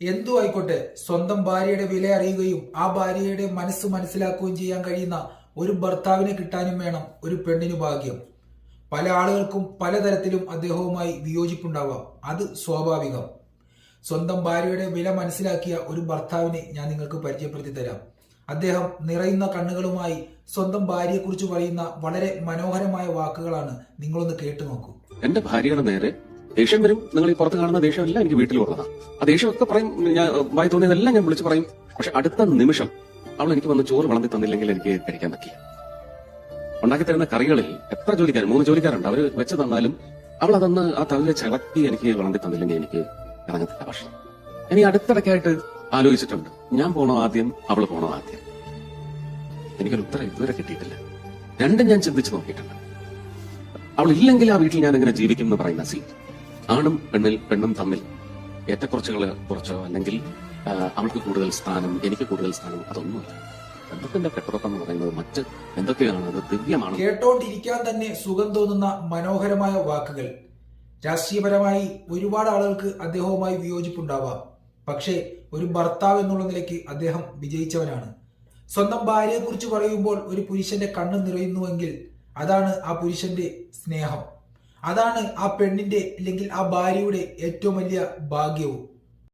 എന്തു ആയിക്കോട്ടെ സ്വന്തം ഭാര്യയുടെ വില അറിയുകയും ആ ഭാര്യയുടെ മനസ്സ് മനസ്സിലാക്കുകയും ചെയ്യാൻ കഴിയുന്ന ഒരു ഭർത്താവിനെ കിട്ടാനും വേണം ഒരു പെണ്ണിന് ഭാഗ്യം. പല ആളുകൾക്കും പലതരത്തിലും അദ്ദേഹവുമായി വിയോജിപ്പുണ്ടാവാം. അത് സ്വാഭാവികം. സ്വന്തം ഭാര്യയുടെ വില മനസ്സിലാക്കിയ ഒരു ഭർത്താവിനെ ഞാൻ നിങ്ങൾക്ക് പരിചയപ്പെടുത്തി തരാം. അദ്ദേഹം നിറയുന്ന കണ്ണുകളുമായി സ്വന്തം ഭാര്യയെക്കുറിച്ച് പറയുന്ന വളരെ മനോഹരമായ വാക്കുകളാണ് നിങ്ങളൊന്ന് കേട്ടു നോക്കൂ എന്റെ ഭാര്യയുടെ നേരെ ദേഷ്യം വരും. നിങ്ങൾ ഈ പുറത്ത് കാണുന്ന ദേഷ്യമെല്ലാം എനിക്ക് വീട്ടിൽ ഉള്ളതാണ് ആ ദേഷ്യമൊക്കെ പറയും ഞാൻ വായി തോന്നിയതെല്ലാം ഞാൻ വിളിച്ചു പറയും. പക്ഷെ അടുത്ത നിമിഷം അവൾ എനിക്ക് വന്ന് ചോറ് വളർത്തി തന്നില്ലെങ്കിൽ എനിക്ക് കഴിക്കാൻ പറ്റില്ല. ഉണ്ടാക്കി തരുന്ന കറികളിൽ എത്ര ജോലിക്കാർ മൂന്ന് ജോലിക്കാരുണ്ട്. അവർ വെച്ച് തന്നാലും അവൾ അതൊന്ന് ആ തവിലെ ചളക്കി എനിക്ക് വളർത്തി തന്നില്ലെങ്കിൽ എനിക്ക് ഇറങ്ങത്തില്ല ഭക്ഷണം. ഇനി അടുത്തിടയ്ക്കായിട്ട് ആലോചിച്ചിട്ടുണ്ട്. ഞാൻ പോണോ ആദ്യം അവൾ പോണോ ആദ്യം? എനിക്കൊരു ഉത്തരം ഇതുവരെ കിട്ടിയിട്ടില്ല. രണ്ടും ഞാൻ ചിന്തിച്ചു നോക്കിയിട്ടുണ്ട്. അവൾ ഇല്ലെങ്കിൽ ആ വീട്ടിൽ ഞാൻ എങ്ങനെ ജീവിക്കും എന്ന് പറയുന്ന സീൻ ആണും പെണ്ണിൽ പെണ്ണും തമ്മിൽ ഏറ്റക്കുറച്ചുകൾ കുറച്ചോ അല്ലെങ്കിൽ അവൾക്ക് കൂടുതൽ സ്ഥാനം എനിക്ക് കൂടുതൽ സ്ഥാനം അതൊന്നുമല്ല. ബന്ധത്തിന്റെ കെട്ടുറപ്പം എന്ന് പറയുന്നത്? മറ്റ് എന്തൊക്കെയാണ്? അത് ദിവ്യമാണ്. കേട്ടോണ്ടിരിക്കാൻ തന്നെ സുഖം തോന്നുന്ന മനോഹരമായ വാക്കുകൾ. രാഷ്ട്രീയപരമായി ഒരുപാട് ആളുകൾക്ക് അദ്ദേഹവുമായി വിയോജിപ്പുണ്ടാവാം. പക്ഷേ ഒരു ഭർത്താവ് എന്നുള്ള നിലയ്ക്ക് അദ്ദേഹം വിജയിച്ചവനാണ്. സ്വന്തം ഭാര്യയെക്കുറിച്ച് പറയുമ്പോൾ ഒരു പുരുഷന്റെ കണ്ണ് നിറയുന്നുവെങ്കിൽ അതാണ് ആ പുരുഷന്റെ സ്നേഹം. അതാണ് ആ പെണ്ണിന്റെ അല്ലെങ്കിൽ ആ ഭാര്യയുടെ ഏറ്റവും വലിയ ഭാഗ്യവും.